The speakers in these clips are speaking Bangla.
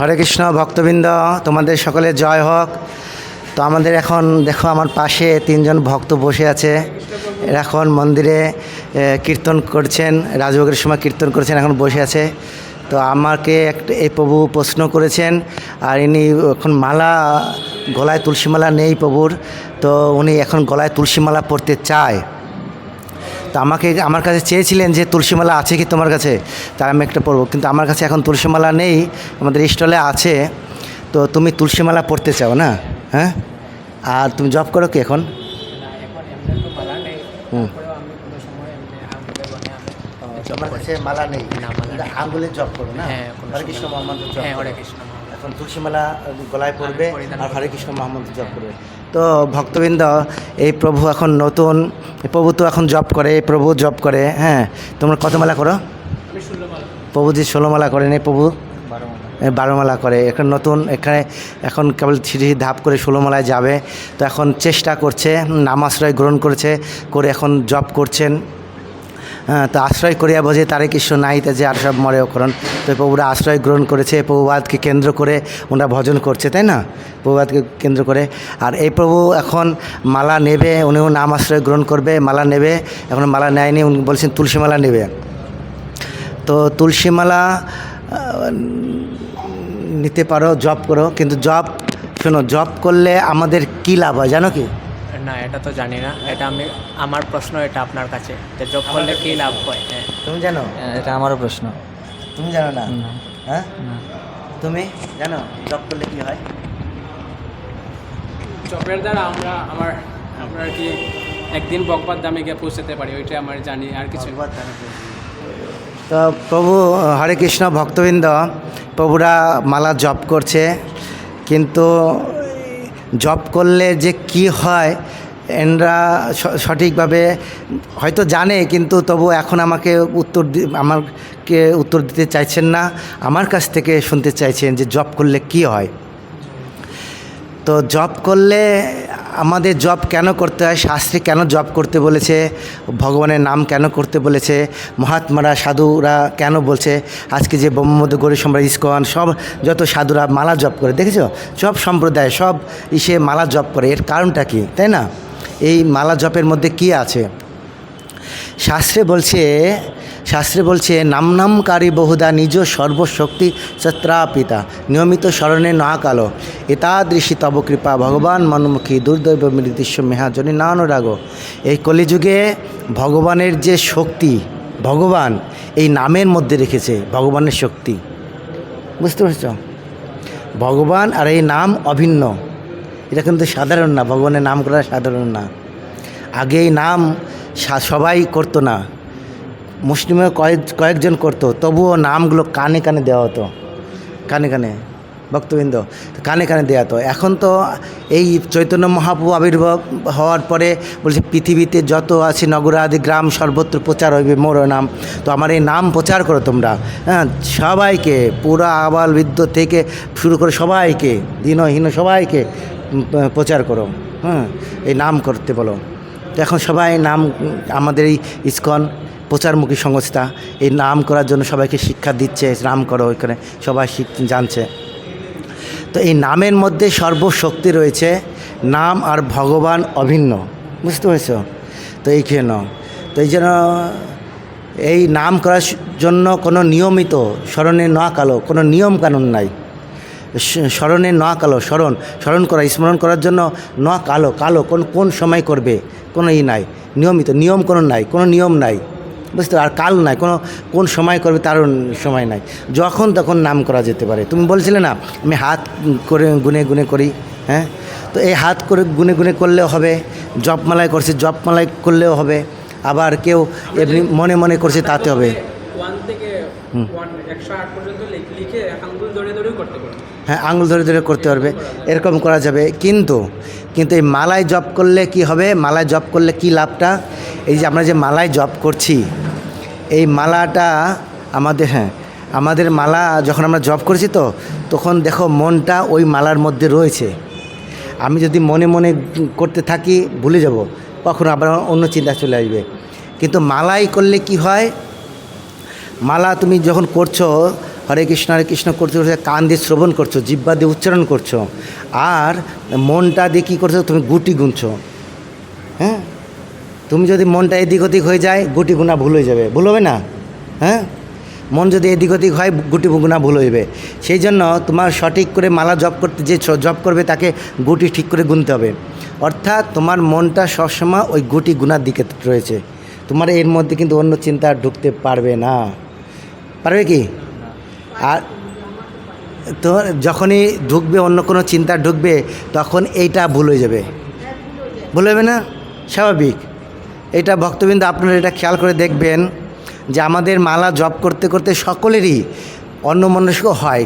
হরে কৃষ্ণ, ভক্তবৃন্দ, তোমাদের সকলে জয় হোক। তো আমাদের এখন, দেখো আমার পাশে তিনজন ভক্ত বসে আছে। এখন মন্দিরে কীর্তন করছেন, রাজভোগের সময় কীর্তন করছেন, এখন বসে আছে। তো আমাকে একটা, এই প্রভু প্রশ্ন করেছেন, আর ইনি এখন মালা, গলায় তুলসী মালা নেই প্রভুর। তো উনি এখন গলায় তুলসী মালা পরতে চায়। তো আমাকে আমার কাছে চেয়েছিলেন যে তুলসীমালা আছে কি তোমার কাছে? তার আমি একটা পড়ব কিন্তু আমার কাছে এখন তুলসীমালা নেই আমাদের স্টলে আছে। তো তুমি তুলসীমালা পড়তে চাও না? হ্যাঁ? আর তুমি জব করো কি এখন? হুম। কাছে মালা নেই। না, মালা নেই। আঙ্গুলে জব করো না? হ্যাঁ, হরে কৃষ্ণ মোহাম্মদ হ্যাঁ, হরে কৃষ্ণ। এখন তুলসীমালা গলায় পড়বে আর হরে কৃষ্ণ মোহাম্মদ জপ করবে। তো ভক্তবৃন্দ এই প্রভু এখন নতুন প্রভু তো এখন জব করে এই প্রভু জব করে হ্যাঁ? তোমরা কত মালা করো? প্রভু যে ষোলো মালা করেন এই প্রভু? এ, বারো মালা করে এখন নতুন এখানে এখন কেবল সিঁড়ি ধাপ করে ষোলো মালায় যাবে। তো এখন চেষ্টা করছে নামাশ্রয় গ্রহণ করেছে করে এখন জব করছেন। তো আশ্রয় করিয়া বোঝে তারে কৃষ্ণ নাইতে যে আর সব মরে করণ তো প্রভুরা আশ্রয় গ্রহণ করেছে, প্রভুবাদকে কেন্দ্র করে ওনারা ভজন করছে, তাই না? প্রভুবাদকে কেন্দ্র করে। আর এই প্রভু এখন মালা নেবে, উনিও নাম আশ্রয় গ্রহণ করবে, মালা নেবে, এখন মালা নেয়নি, উনি বলছেন তুলসী মালা নেবে। তো তুলসী মালা নিতে পারো জব করো, কিন্তু জব শোনো জব করলে আমাদের কী লাভ হয়, জানো কি? না এটা তো জানি না। এটা আমি আমার প্রশ্ন এটা আপনার কাছে যে জব করলে কি লাভ হয়? হ্যাঁ। তুমি জানো? এটা আমারও প্রশ্ন। তুমি জানো না। হ্যাঁ? তুমি জানো জব করলে কি হয়? জবের দ্বারা আমরা আমার আমরা কি একদিন বকবাদ দামে গিয়ে পৌঁছাতে পারি? ওইটা আমার জানি আর কিছু না। তো প্রভু হরে কৃষ্ণ ভক্তবৃন্দ প্রভুরা মালা জপ করছে কিন্তু জপ করলে যে কি হয়, এনরা সঠিকভাবে হয়তো জানে, কিন্তু তবু এখন আমাকে উত্তর আমাকে উত্তর দিতে চাইছেন না। আমার কাছ থেকে শুনতে চাইছেন যে জব করলে কি হয়। তো জব করলে আমাদের জব কেন করতে হয়? শাস্ত্রে কেন জব করতে বলেছে? ভগবানের নাম কেন করতে বলেছে? মহাত্মারা, সাধুরা কেন বলছে? আজকে যে ব্রহ্মদ গৌরী সম্রাট, ইস্কন, সব যত সাধুরা মালা জব করে, দেখেছ? সব সম্প্রদায়, সব ইসে মালা জপ করে। এর কারণটা কি? তাই না? এই মালা জপের মধ্যে কি আছে? শাস্ত্রে বলছে শাস্ত্রে বলছে নাম নামকারী বহুদা নিজ সর্বশক্তি সত্রাপিতা, নিয়মিত স্মরণে না কালো এতাদৃশি তব কৃপা, ভগবান মনমুখী দুর্দৈব মৃদৃশ্য মেহাজনী না অনুরাগ এই কলিযুগে ভগবানের যে শক্তি, ভগবান এই নামের মধ্যে রেখেছে, ভগবানের শক্তি। বুঝতে পারছ? ভগবান আর এই নাম অভিন্ন। এটা কিন্তু সাধারণ না, ভগবানের নাম করা সাধারণ না। আগে এই নাম সবাই করতো না। মুসলিমে কয়েক, কয়েকজন করতো, তবুও নামগুলো কানে কানে দেওয়া হতো। কানে কানে, ভক্তবৃন্দ, কানে কানে দেওয়া হতো। এখন তো এই চৈতন্য মহাপ্রভু আবির্ভাব হওয়ার পরে বলছে, পৃথিবীতে যত আছে নগরাদি, গ্রাম, সর্বত্র প্রচার হইবে মোর নাম। তো আমার এই নাম প্রচার করো তোমরা। হ্যাঁ সবাইকে, পুরা আবাল বৃদ্ধ থেকে শুরু করে সবাইকে, দিনহীন সবাইকে প্রচার করো। হ্যাঁ এই নাম করতে বলো। এখন সবাই নাম, আমাদের এই ইস্কন প্রচারমুখী সংস্থা, এই নাম করার জন্য সবাইকে শিক্ষা দিচ্ছে, নাম করো, ওইখানে সবাই শিখ জানছে। তো এই নামের মধ্যে সর্বশক্তি রয়েছে, নাম আর ভগবান অভিন্ন। বুঝতে পেরেছ? তো এই তো এই জন্য এই নাম করার জন্য কোনো নিয়মিত স্মরণে না কালো, কোনো নিয়ম কানুন নাই। স্মরণে না কালো, স্মরণ স্মরণ করা, স্মরণ করার জন্য ন কালো কালো কোন কোন সময় করবে, কোনো ই নাই। নিয়মিত, নিয়ম কোনো নাই, কোনো নিয়ম নাই। বুঝতে আর কাল নাই কোনো কোন সময় করবে তারও সময় নাই। যখন তখন নাম করা যেতে পারে। তুমি বলছিলে না আমি হাত করে গুনে গুনে করি হ্যাঁ? তো এই হাত করে গুনে গুনে করলেও হবে জপমালায় করছে জপমালায় করলেও হবে আবার কেউ এমনি মনে মনে করছে তাতে হবে। হ্যাঁ আঙুল ধরে ধরে করতে পারবে এরকম করা যাবে। কিন্তু কিন্তু এই মালায় জব করলে কি হবে? মালায় জব করলে কি লাভটা? এই যে আমরা যে মালায় জব করছি এই মালাটা আমাদের হ্যাঁ আমাদের মালা যখন আমরা জব করেছি তো, তখন দেখো মনটা ওই মালার মধ্যে রয়েছে। আমি যদি মনে মনে করতে থাকি, ভুলে যাব, কখনো আবার অন্য চিন্তা চলে আসবে। কিন্তু মালাই করলে কি হয়? মালা তুমি যখন করছ, হরে কৃষ্ণ হরে কৃষ্ণ করতে করতে কান দিয়ে শ্রবণ করছ জিব্বা দিয়ে উচ্চারণ করছ, আর মনটা দিয়ে কী করছ, তুমি গুটি গুনছো। হ্যাঁ? তুমি যদি মনটা এদিক ওদিক হয়ে যায়, গুটি গুণা ভুল হয়ে যাবে। ভুল হবে না? হ্যাঁ? মন যদি এদিক ওদিক হয়, গুটি গুণা ভুল হইবে সেই জন্য তোমার সঠিক করে মালা জপ করতে যে জপ করবে, তাকে গুটি ঠিক করে গুনতে হবে। অর্থাৎ তোমার মনটা সবসময় ওই গুটি গুণার দিকে রয়েছে। তোমার এর মধ্যে কিন্তু অন্য চিন্তা ঢুকতে পারবে না। পারবে কি? আর তো যখনই ঢুকবে, অন্য কোনো চিন্তা ঢুকবে, তখন এইটা ভুল হয়ে যাবে। ভুল হবে না? স্বাভাবিক। এটা ভক্তবৃন্দ আপনারা এটা খেয়াল করে দেখবেন যে আমাদের মালা জপ করতে করতে সকলেরই অন্যমনস্ক হয়।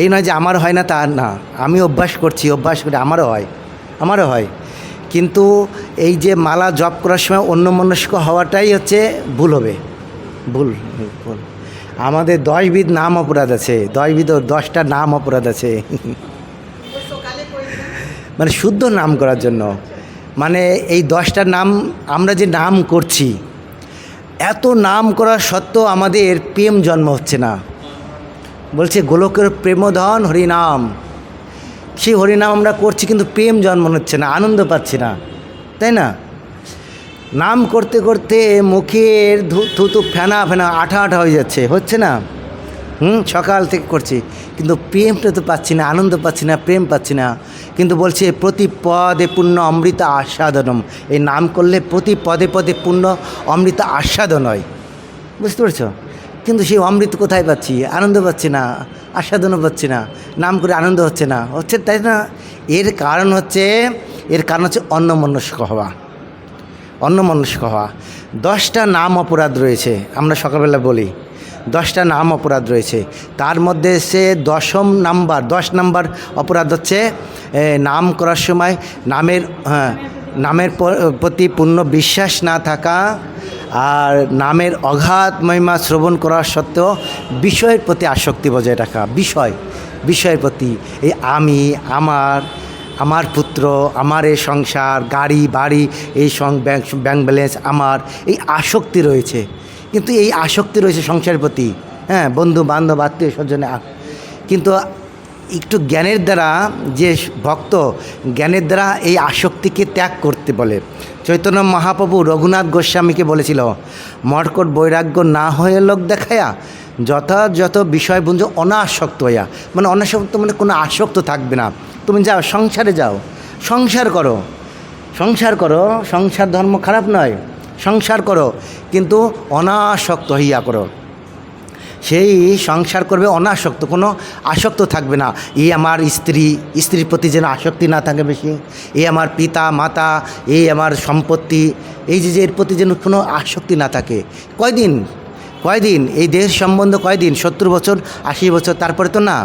এই নয় যে আমার হয় না তা না আমি অভ্যাস করছি অভ্যাস করে আমারও হয় আমারও হয়। কিন্তু এই যে মালা জপ করার সময় অন্যমনস্ক হওয়াটাই হচ্ছে ভুল হবে ভুল ভুল। আমাদের দশবিধ নাম অপরাধ আছে দশবিধ দশটা নাম অপরাধ আছে। মানে শুদ্ধ নাম করার জন্য। মানে এই দশটা নাম, আমরা যে নাম করছি, এত নাম করা সত্ত্বেও আমাদের প্রেম জন্ম হচ্ছে না। বলছে গোলকের প্রেমধন হরিনাম। সেই হরিনাম আমরা করছি কিন্তু প্রেম জন্ম হচ্ছে না, আনন্দ পাচ্ছি না, তাই না? নাম করতে করতে মুখের থুতু ফেনা ফেনা আঠা আঠা হয়ে যাচ্ছে, হচ্ছে না? হুম, সকাল থেকে করছি, কিন্তু প্রেমটা তো পাচ্ছি না, আনন্দ পাচ্ছি না, প্রেম পাচ্ছি না। কিন্তু বলছে, প্রতি পদে পূর্ণ অমৃত আস্বাদনম। এই নাম করলে প্রতি পদে পদে পূর্ণ অমৃত আস্বাদন হয়। বুঝতে পারছ? কিন্তু সেই অমৃত কোথায় পাচ্ছি? আনন্দ পাচ্ছি না, আস্বাদনও পাচ্ছি না, নাম করে আনন্দ হচ্ছে না। হচ্ছে তাই না? এর কারণ হচ্ছে, এর কারণ হচ্ছে অন্যমনস্ক হওয়া। অন্যমনস্ক হওয়া। দশটা নাম অপরাধ রয়েছে, আমরা সকালবেলা বলি। দশটা নাম অপরাধ রয়েছে। তার মধ্যে সে দশম নাম্বার, দশ নাম্বার অপরাধ হচ্ছে নাম করার সময় নামের হ্যাঁ নামের প্রতি পূর্ণ বিশ্বাস না থাকা আর নামের অগাধ মহিমা শ্রবণ করা সত্ত্বেও বিষয়ের প্রতি আসক্তি বজায় রাখা, বিষয়, বিষয়ের প্রতি। এই আমি, আমার আমার পুত্র, আমার এই সংসার, গাড়ি, বাড়ি, এই সং, ব্যাংক ব্যাংক ব্যালেন্স, আমার এই আসক্তি রয়েছে। কিন্তু এই আসক্তি রয়েছে সংসারের প্রতি হ্যাঁ বন্ধু, বান্ধব, আত্মীয় স্বজনে কিন্তু একটু জ্ঞানের দ্বারা যে ভক্ত, জ্ঞানের দ্বারা এই আসক্তিকে ত্যাগ করতে বলে। চৈতন্য মহাপ্রভু রঘুনাথ গোস্বামীকে বলেছিল, মর্কট বৈরাগ্য না হয়ে লোক দেখায়া যথাযথ বিষয় বুঝ অনাসক্ত হইয়া। মানে অনাসক্ত মানে কোনো আসক্ত থাকবে না। তুমি যাও, সংসারে যাও, সংসার করো। সংসার করো, সংসার ধর্ম খারাপ নয়। সংসার করো, কিন্তু অনাসক্ত হইয়া করো। সেই সংসার করবে অনাসক্ত, কোনো আসক্ত থাকবে না। এই আমার স্ত্রী, স্ত্রীর প্রতি যেন আসক্তি না থাকে বেশি এই আমার পিতা, মাতা এই আমার সম্পত্তি, এই যে যে এর প্রতি যেন কোনো আসক্তি না থাকে। কয়দিন? কয়দিন? এই দেহের সম্বন্ধ কয়দিন? সত্তর বছর, আশি বছর, তারপরে তো না।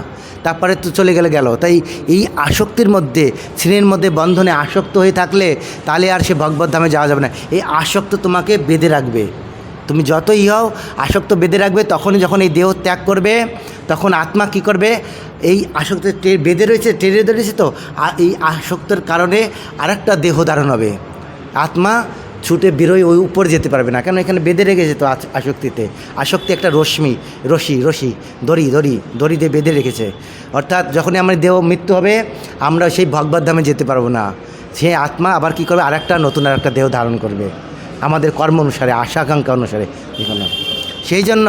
তারপরে তো চলে গেলে গেল। তাই এই আসক্তির মধ্যে শ্রেণির মধ্যে বন্ধনে আসক্ত হয়ে থাকলে তাহলে আর সে ভগবত ধামে যাওয়া যাবে না। এই আসক্ত তোমাকে বেঁধে রাখবে। তুমি যতই হও, আসক্ত বেঁধে রাখবে, তখনই যখন এই দেহ ত্যাগ করবে, তখন আত্মা কি করবে? এই আসক্ত বেঁধে রয়েছে, টেনে ধরেছে তো, আর এই আসক্তের কারণে আরেকটা দেহ ধারণ হবে। আত্মা ছুটে বেরোয় ওই উপরে যেতে পারবে না। কেন? এখানে বেঁধে রেখে যেত আস- আসক্তিতে। আসক্তি একটা রশ্মি, রশি রশি, দড়ি দড়ি দড়ি দিয়ে বেঁধে রেখেছে। অর্থাৎ যখনই আমার দেহ মৃত্যু হবে, আমরা সেই ভগবত ধামে যেতে পারব না। সে আত্মা আবার কী করবে? আরেকটা নতুন আরেকটা দেহ ধারণ করবে। আমাদের কর্ম অনুসারে, আশা, আকাঙ্ক্ষা অনুসারে। এখানে সেই জন্য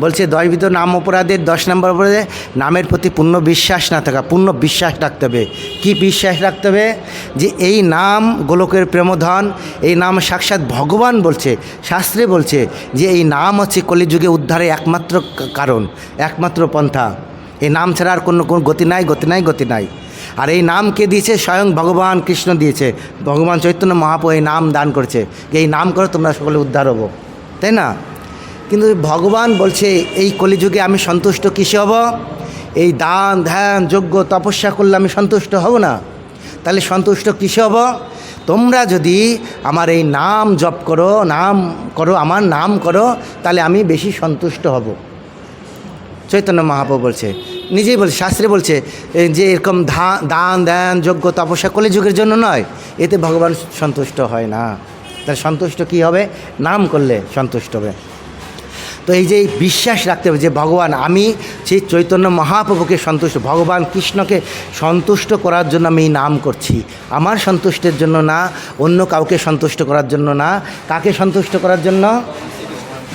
বলছে দশবিধ নাম অপরাধের, দশ নম্বর অপরাধে নামের প্রতি পূর্ণ বিশ্বাস না থাকা, পূর্ণ বিশ্বাস রাখতে হবে। কী বিশ্বাস রাখতে হবে? যে এই নাম গোলকের প্রেমধন এই নাম সাক্ষাৎ ভগবান বলছে, শাস্ত্রে বলছে যে এই নাম হচ্ছে কলিযুগে উদ্ধারে একমাত্র কারণ, একমাত্র পন্থা। এই নাম ছাড়া আর কোনো কোনো গতি নাই গতি নাই গতি নাই। আর এই নাম কে দিয়েছে? স্বয়ং ভগবান কৃষ্ণ দিয়েছে। ভগবান চৈতন্য মহাপ্রভু এই নাম দান করেছে। এই নাম করে তোমরা সকলে উদ্ধার হব। তাই না? কিন্তু ভগবান বলছে, এই কলিযুগে আমি সন্তুষ্ট কিসে হব? এই দান, ধ্যান, যজ্ঞ, তপস্যা করলে আমি সন্তুষ্ট হব না। তাহলে সন্তুষ্ট কিসে হব? তোমরা যদি আমার এই নাম জপ করো, নাম করো, আমার নাম করো, তাহলে আমি বেশি সন্তুষ্ট হব। চৈতন্য মহাপ্রভু বলছে, নিজেই বলছে, শাস্ত্রে বলছে যে এরকম দান, ধ্যান, যজ্ঞ, তপস্যা কলে যুগের জন্য নয়, এতে ভগবান সন্তুষ্ট হয় না। তাহলে সন্তুষ্ট কি হবে? নাম করলে সন্তুষ্ট হবে। তো এই যে বিশ্বাস রাখতে হবে যে ভগবান, আমি সেই চৈতন্য মহাপ্রভুকে সন্তুষ্ট, ভগবান কৃষ্ণকে সন্তুষ্ট করার জন্য আমি নাম করছি। আমার সন্তুষ্টের জন্য না, অন্য কাউকে সন্তুষ্ট করার জন্য না। কাকে সন্তুষ্ট করার জন্য?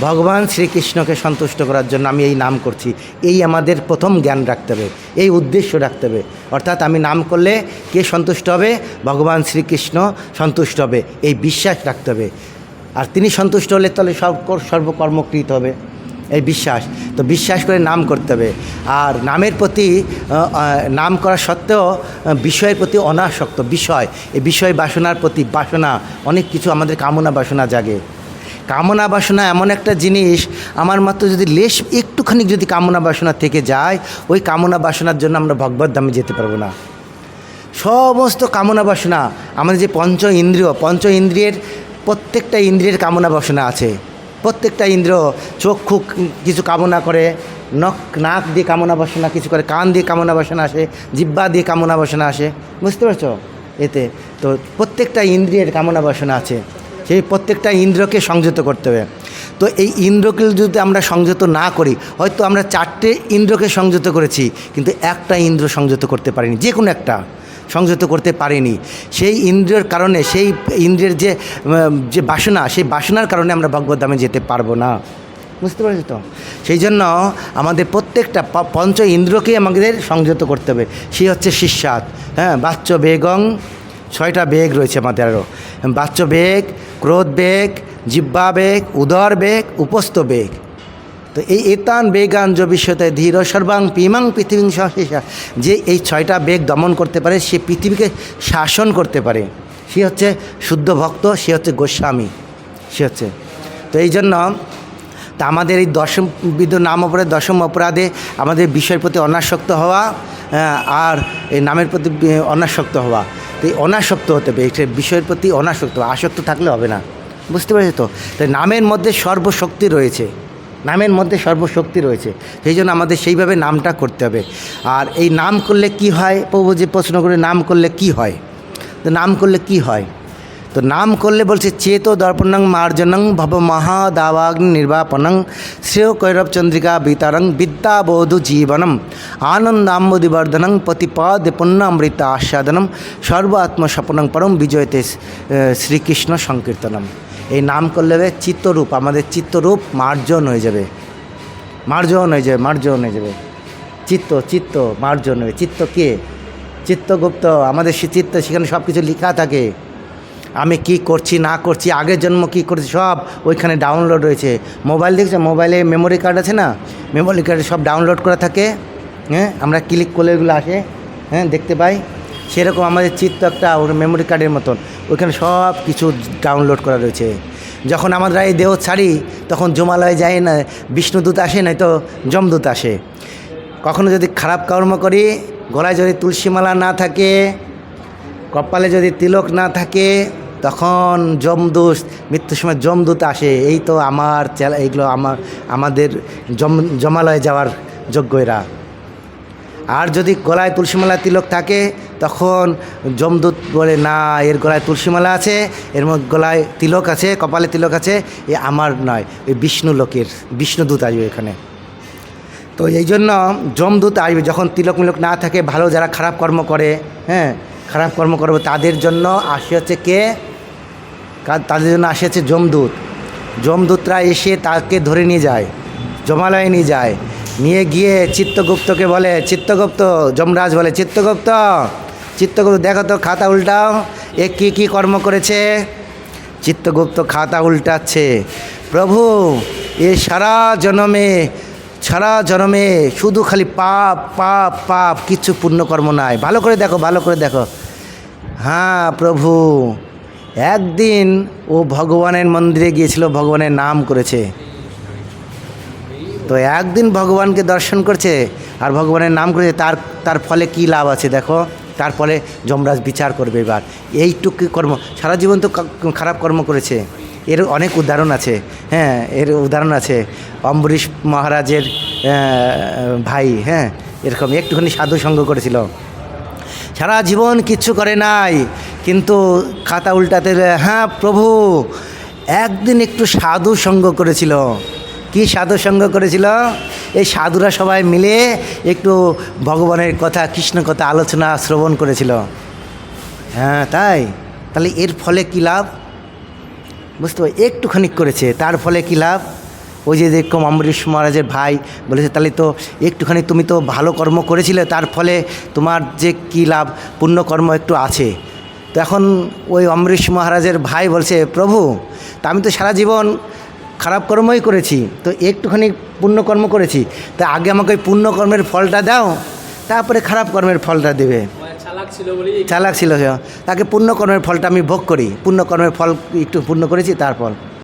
ভগবান শ্রীকৃষ্ণকে সন্তুষ্ট করার জন্য আমি এই নাম করছি। এই আমাদের প্রথম জ্ঞান রাখতে হবে, এই উদ্দেশ্য রাখতে হবে। অর্থাৎ আমি নাম করলে কে সন্তুষ্ট হবে? ভগবান শ্রীকৃষ্ণ সন্তুষ্ট হবে, এই বিশ্বাস রাখতে হবে। আর তিনি সন্তুষ্ট হলে তাহলে সব সর্বকর্মকৃত হবে। এই বিশ্বাস। তো বিশ্বাস করে নাম করতে হবে। আর নামের প্রতি নাম করা সত্ত্বেও বিষয়ের প্রতি অনাসক্ত, বিষয়। এই বিষয় বাসনার প্রতি বাসনা, অনেক কিছু আমাদের কামনা বাসনা জাগে। কামনা বাসনা এমন একটা জিনিস, আমার মাত্র যদি লেশ একটুখানি যদি কামনা বাসনা থেকে যায়, ওই কামনা বাসনার জন্য আমরা ভগবত ধামে যেতে পারব না। সমস্ত কামনা বাসনা, আমাদের যে পঞ্চ ইন্দ্রিয়, পঞ্চ ইন্দ্রিয়ের প্রত্যেকটা ইন্দ্রিয়ের কামনা বাসনা আছে। প্রত্যেকটা ইন্দ্র চক্ষু কিছু কামনা করে, নখ, নাক দিয়ে কামনা বাসনা, কিছু করে, কান দিয়ে কামনা বাসনা আসে, জিব্বা দিয়ে কামনা বাসনা আসে। বুঝতে পারছ? এতে তো প্রত্যেকটা ইন্দ্রিয়ের কামনা বাসনা আছে। সেই প্রত্যেকটা ইন্দ্রকে সংযত করতে হবে। তো এই ইন্দ্রকে যদি আমরা সংযত না করি, হয়তো আমরা চারটে ইন্দ্রকে সংযত করেছি, কিন্তু একটা ইন্দ্র সংযত করতে পারিনি। যে কোনো একটা। সংযত করতে পারিনি। সেই ইন্দ্রিয়র কারণে, সেই ইন্দ্রিয়ের যে যে বাসনা, সেই বাসনার কারণে আমরা ভগবত ধামে যেতে পারব না। বুঝতে পারছি তো? সেই জন্য আমাদের প্রত্যেকটা পঞ্চ ইন্দ্রকেই আমাদের সংযত করতে হবে। সেই হচ্ছে শিষ্যাত। হ্যাঁ বাচ্চ বেগং, ছয়টা বেগ রয়েছে আমাদের আরও বাচ্চ বেগ, ক্রোধ বেগ জিব্বা বেগ, উদর বেগ, উপস্থ বেগ। তো এই এতান বেগান বিশ্বতে ধীর সর্বাং পিমাং পৃথিবী সশেষা যে এই ছয়টা বেগ দমন করতে পারে, সে পৃথিবীকে শাসন করতে পারে। সে হচ্ছে শুদ্ধ ভক্ত, সে হচ্ছে গোস্বামী। সে হচ্ছে। তো এই জন্য তা আমাদের এই দশম বিধ নাম অপরাধ, দশম অপরাধে আমাদের বিষয়ের প্রতি অনাসক্ত হওয়া আর এই নামের প্রতি অনাসক্ত হওয়া। তো এই অনাসক্ত হতে হবে এটা বিষয়ের প্রতি অনাসক্ত আসক্ত থাকলে হবে না। বুঝতে পেরেছি তো? তাই নামের মধ্যে সর্বশক্তি রয়েছে। নামের মধ্যে সর্বশক্তি রয়েছে। সেই জন্য আমাদের সেইভাবে নামটা করতে হবে। আর এই নাম করলে কি হয়? প্রভু যে প্রশ্ন করে নাম করলে কি হয়? তো নাম করলে কি হয়? তো নাম করলে বলছে, চেত দর্পণং মার্জনং ভব মহাদাবাগ্নি নির্বাপনং শ্রেয় কৈরব চন্দ্রিকা বিতারং বিদ্যাবোধু জীবনম আনন্দাম্বদিবর্ধনং প্রতিপদ পুণ্যামৃত আস্বাদনম সর্ব আত্মস্বপনং পরম বিজয়তে শ্রীকৃষ্ণ সংকীর্তনম। এই নাম করলে চিত্তরূপ, আমাদের চিত্তরূপ মার্জন হয়ে যাবে। মার্জন হয়ে যাবে, মার্জন হয়ে যাবে। চিত্ত চিত্ত, মার্জন হয়ে চিত্ত কে? চিত্তগুপ্ত, আমাদের সে চিত্ত, সেখানে সব কিছু লেখা থাকে। আমি কি করছি, না করছি, আগের জন্ম কি করছি, সব ওইখানে ডাউনলোড রয়েছে। মোবাইল দেখছ? মোবাইলে মেমোরি কার্ড আছে না? মেমোরি কার্ডে সব ডাউনলোড করা থাকে। হ্যাঁ আমরা ক্লিক করলে এগুলো আসে। হ্যাঁ দেখতে পাই। সেরকম আমাদের চিত্ত একটা ওর মেমোরি কার্ডের মতন। ওইখানে সব কিছু ডাউনলোড করা রয়েছে। যখন আমরা এই দেহ ছাড়ি, তখন জমালয়ে যায় না বিষ্ণুদূত আসে, নয়তো যমদূত আসে। কখনো যদি খারাপ কর্ম করি, গলায় যদি তুলসীমালা না থাকে, কপালে যদি তিলক না থাকে, তখন যমদূত মৃত্যুর সময় যমদূত আসে। এই তো আমার চেলা এইগুলো আমার, আমাদের জম জমালয়ে যাওয়ার যোগ্য এরা। আর যদি গলায় তুলসীমালা, তিলক থাকে তখন যমদূত বলে, না, এর গলায় তুলসীমালা আছে, এর গলায় তিলক আছে, কপালে তিলক আছে, এ আমার নয় ওই বিষ্ণু লোকের বিষ্ণুদূত আসবে এখানে। তো এই জন্য যমদূত আসবে, যখন তিলক মিলক না থাকে, ভালো যারা খারাপ কর্ম করে হ্যাঁ খারাপ কর্ম করবে, তাদের জন্য আসে হচ্ছে কে, তাদের জন্য আসে হচ্ছে যমদূত। যমদূতরা এসে তাকে ধরে নিয়ে যায়, জমালয়ে নিয়ে যায়, নিয়ে গিয়ে চিত্তগুপ্তকে বলে, চিত্তগুপ্ত, যমরাজ বলে, চিত্তগুপ্ত চিত্তগুপ্ত, দেখো তো, খাতা উল্টাও। এ কী কী কর্ম করেছে? চিত্তগুপ্ত খাতা উল্টাচ্ছে। প্রভু, এ সারা জনমে সারা জনমে শুধু খালি পাপ পাপ পাপ কিচ্ছু পুণ্যকর্ম নাই। ভালো করে দেখো, ভালো করে দেখো। হ্যাঁ প্রভু, একদিন ও ভগবানের মন্দিরে গিয়েছিল, ভগবানের নাম করেছে। তো একদিন ভগবানকে দর্শন করছে আর ভগবানের নাম করেছে, তার তার ফলে কি লাভ আছে দেখো? তার ফলে যমরাজ বিচার করবে এবার। এইটুকু কর্ম, সারা জীবন তো খারাপ কর্ম করেছে। এর অনেক উদাহরণ আছে। হ্যাঁ এর উদাহরণ আছে। অম্বরীশ মহারাজের ভাই হ্যাঁ এরকম একটুখানি সাধু সঙ্গ করেছিল। সারা জীবন কিচ্ছু করে নাই, কিন্তু খাতা উল্টাতে হ্যাঁ প্রভু, একদিন একটু সাধু সঙ্গ করেছিল। কি সাধু সঙ্গ করেছিল? এই সাধুরা সবাই মিলে একটু ভগবানের কথা, কৃষ্ণ কথা আলোচনা, শ্রবণ করেছিল। হ্যাঁ তাই? তাহলে এর ফলে কী লাভ? বুঝতে পারি একটুখানি করেছে, তার ফলে কী লাভ? ওই যে দেখলাম অম্বরীশ মহারাজের ভাই বলেছে, তাহলে তো একটুখানি তুমি তো ভালো কর্ম করেছিলে, তার ফলে তোমার যে কী লাভ? পুণ্যকর্ম একটু আছে। তো এখন ওই অম্বরীশ মহারাজের ভাই বলছে, প্রভু, তা আমি তো সারা জীবন খারাপ কর্মই করেছি তো একটুখানি পুণ্যকর্ম করেছি তা আগে আমাকে ওই পুণ্যকর্মের ফলটা দাও তারপরে খারাপ কর্মের ফলটা দেবে চালাক ছিল। তাকে পুণ্যকর্মের ফলটা আমি ভোগ করি পুণ্যকর্মের ফল একটু পূর্ণ করেছি তারপর